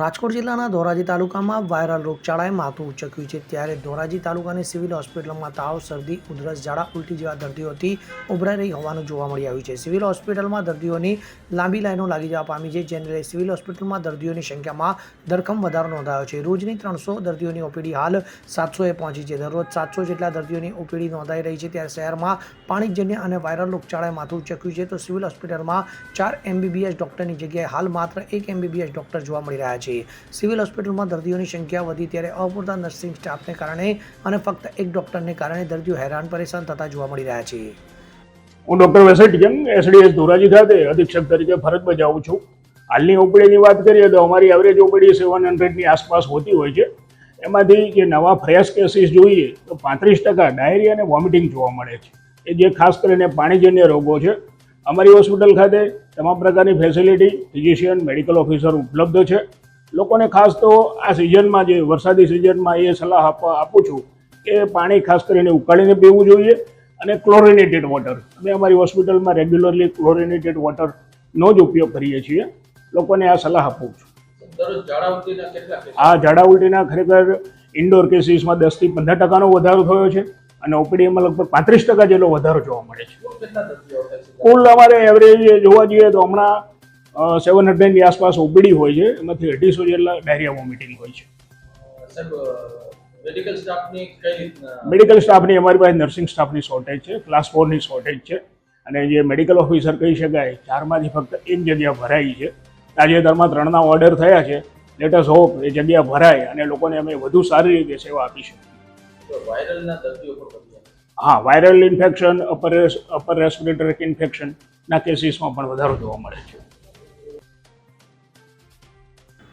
રાજકોટ જિલ્લાના ધોરાજી તાલુકામાં વાયરલ રોગચાળાએ માથું ઉચક્યું છે. ત્યારે ધોરાજી તાલુકાની સિવિલ હોસ્પિટલમાં તાવ, શરદી, ઉધરસ, ઝાડા, ઉલટી જેવા દર્દીઓથી ઉભરાઈ રહી હોવાનું જોવા મળી આવ્યું છે. સિવિલ હોસ્પિટલમાં દર્દીઓની લાંબી લાઈનો લાગી જવા પામી છે, જેને લઈ સિવિલ હોસ્પિટલમાં દર્દીઓની સંખ્યામાં ધરખમ વધારો નોંધાયો છે. રોજની ત્રણસો દર્દીઓની ઓપીડી હાલ સાતસોએ પહોંચી છે. દરરોજ સાતસો જેટલા દર્દીઓની ઓપીડી નોંધાઈ રહી છે. ત્યારે શહેરમાં પાણીજન્ય અને વાયરલ રોગચાળાએ માથું ઉચક્યું છે. તો સિવિલ હોસ્પિટલમાં ચાર એમબીબીએસ ડૉક્ટરની જગ્યાએ હાલ માત્ર એક એમબીબીએસ ડૉક્ટર જોવા મળી રહ્યા છે. સિવિલ હોસ્પિટલમાં દર્દીઓની સંખ્યા વધી ત્યારે અપૂરતા નર્સિંગ સ્ટાફને કારણે અને ફક્ત એક ડૉક્ટરને કારણે દર્દીઓ હેરાન, પરેશાન થતા જોવા મળી રહ્યા છે. હું ડૉક્ટર વેસેટિયન એસડીએસ ધોરાજી ખાતે અધિક્ષક તરીકે ફરજ બજાવું છું. હાલની ઓપીડીની વાત કરીએ તો અમારી એવરેજ ઓપીડી સેવન હંડ્રેડની આસપાસ હોતી હોય છે. એમાંથી જે નવા ફ્રેશ કેસીસ જોઈએ તો પાંત્રીસ ટકા ડાયરિયા અને વોમિટિંગ જોવા મળે છે. એ જે ખાસ કરીને પાણીજન્ય રોગો છે. અમારી હોસ્પિટલ ખાતે તમામ પ્રકારની ફેસિલિટી ફિઝિશિયન મેડિકલ ઓફિસર ઉપલબ્ધ છે. લોકોને ખાસ તો આ સિઝનમાં જે વરસાદી સિઝનમાં એ સલાહ આપું છું કે પાણી ખાસ કરીને ઉકાળીને પીવું જોઈએ અને ક્લોરિનેટેડ વોટર અમે અમારી હોસ્પિટલમાં રેગ્યુલરલી ક્લોરિનેટેડ વોટરનો જ ઉપયોગ કરીએ છીએ. લોકોને આ સલાહ આપું છું. આ ઝાડા ઉલટીના ખરેખર ઇન્ડોર કેસીસમાં દસથી પંદર ટકાનો વધારો થયો છે અને ઓપીડીમાં લગભગ પાંત્રીસ ટકા જેટલો વધારો જોવા મળે છે. કુલ અમારે એવરેજ જોવા જઈએ તો હમણાં સેવન હંડ્રેડની આસપાસ ઓપીડી હોય છે એમાંથી અઢીસો જેટલા ડાયરિયા વોમિટિંગ હોય છે. મેડિકલ સ્ટાફની અમારી પાસે નર્સિંગ સ્ટાફની શોર્ટેજ છે ક્લાસ ફોરની શોર્ટેજ છે અને જે મેડિકલ ઓફિસર કહી શકાય ચારમાંથી ફક્ત એક જગ્યા ભરાઈ છે. તાજેતરમાં ત્રણના ઓર્ડર થયા છે લેટસ હોપ એ જગ્યા ભરાય અને લોકોને અમે વધુ સારી રીતે સેવા પણ વધ્યા હા viral infection upper upper respiratory ઇન્ફેક્શનના કેસીસમાં પણ વધારો જોવા મળે છે.